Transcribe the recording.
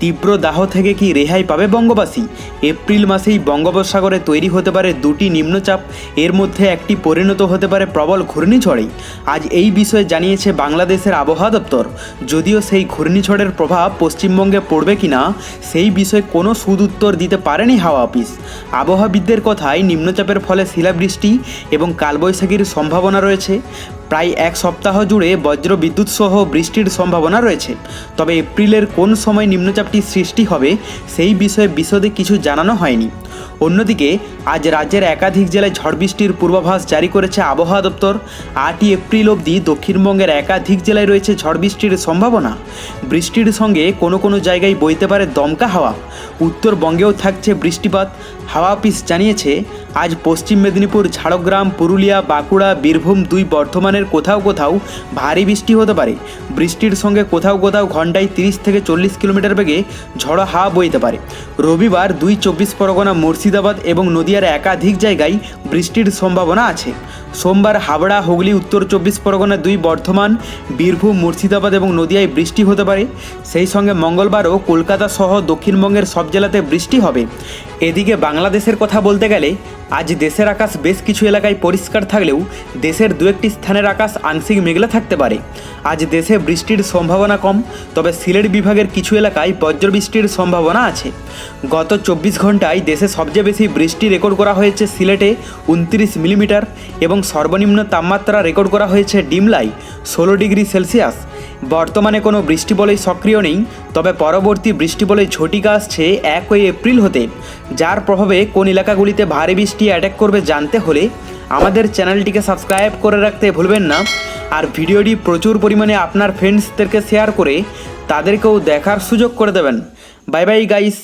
তীব্র দাহ থেকে কি রেহাই পাবে বঙ্গবাসী? এপ্রিল মাসেই বঙ্গোপসাগরে তৈরি হতে পারে দুটি নিম্নচাপ, এর মধ্যে একটি পরিণত হতে পারে প্রবল ঘূর্ণিঝড়ে আজ এই বিষয়ে জানিয়েছে বাংলাদেশের আবহাওয়া দপ্তর। যদিও সেই ঘূর্ণিঝড়ের প্রভাব পশ্চিমবঙ্গে পড়বে কিনা, সেই বিষয়ে কোনো সুদুত্তর দিতে পারেনি হাওয়া অফিস। আবহাওয়াবিদদের কথায় নিম্নচাপের ফলে শিলাবৃষ্টি এবং কালবৈশাখীর সম্ভাবনা রয়েছে। প্রায় এক সপ্তাহ জুড়ে বজ্র বিদ্যুৎ সহ বৃষ্টির সম্ভাবনা রয়েছে। তবে এপ্রিলের কোন সময় নিম্নচাপটি সৃষ্টি হবে, সেই বিষয়ে বিশদে কিছু জানানো হয়নি। অন্যদিকে, আজ রাজ্যের একাধিক জেলায় ঝড় বৃষ্টির পূর্বাভাস জারি করেছে আবহাওয়া দপ্তর। আটই এপ্রিল অবধি দক্ষিণবঙ্গের একাধিক জেলায় রয়েছে ঝড় বৃষ্টির সম্ভাবনা। বৃষ্টির সঙ্গে কোনো কোনো জায়গায় বইতে পারে দমকা হাওয়া। উত্তরবঙ্গেও থাকছে বৃষ্টিপাত। হাওয়া অফিস জানিয়েছে, আজ পশ্চিম মেদিনীপুর, ঝাড়গ্রাম, পুরুলিয়া, বাঁকুড়া, বীরভূম দুই বর্ধমানের কোথাও কোথাও ভারী বৃষ্টি হতে পারে। বৃষ্টির সঙ্গে কোথাও কোথাও ঘন্টায় তিরিশ থেকে চল্লিশ কিলোমিটার বেগে ঝড়ো হাওয়া বইতে পারে। রবিবার দুই চব্বিশ পরগনা, মুর্শিদাবাদ এবং নদিয়ার একাধিক জায়গায় বৃষ্টির সম্ভাবনা আছে। সোমবার হাবড়া, হুগলি, উত্তর চব্বিশ পরগনা দুই বর্ধমান, বীরভূম, মুর্শিদাবাদ এবং নদিয়ায় বৃষ্টি হতে পারে। সেই সঙ্গে মঙ্গলবারও কলকাতা সহ দক্ষিণবঙ্গের সব জেলাতে বৃষ্টি হবে। এদিকে বাংলাদেশের কথা বলতে গেলে, আজ দেশের আকাশ বেশ কিছু এলাকায় পরিষ্কার থাকলেও দেশের দু একটি স্থানের আকাশ আংশিক মেঘলা থাকতে পারে। আজ দেশে বৃষ্টির সম্ভাবনা কম, তবে সিলেট বিভাগের কিছু এলাকায় বজ্রবৃষ্টির সম্ভাবনা আছে। গত চব্বিশ ঘন্টায় দেশে সবচেয়ে বেশি বৃষ্টি রেকর্ড করা হয়েছে সিলেটে উনত্রিশ মিলিমিটার এবং সর্বনিম্ন তাপমাত্রা রেকর্ড করা হয়েছে ডিমলাই ষোলো ডিগ্রি সেলসিয়াস। বর্তমানে কোনো বৃষ্টি বলেই সক্রিয় নেই, তবে পরবর্তী বৃষ্টি বলে ঝটিকা আসছে একই এপ্রিল হতে। যার প্রভাবে কোন এলাকাগুলিতে ভারী বৃষ্টি অ্যাটাক করবে জানতে হলে আমাদের চ্যানেলটিকে সাবস্ক্রাইব করে রাখতে ভুলবেন না। আর ভিডিওটি প্রচুর পরিমাণে আপনার ফ্রেন্ডসদেরকে শেয়ার করে তাদেরকেও দেখার সুযোগ করে দেবেন। Bye bye guys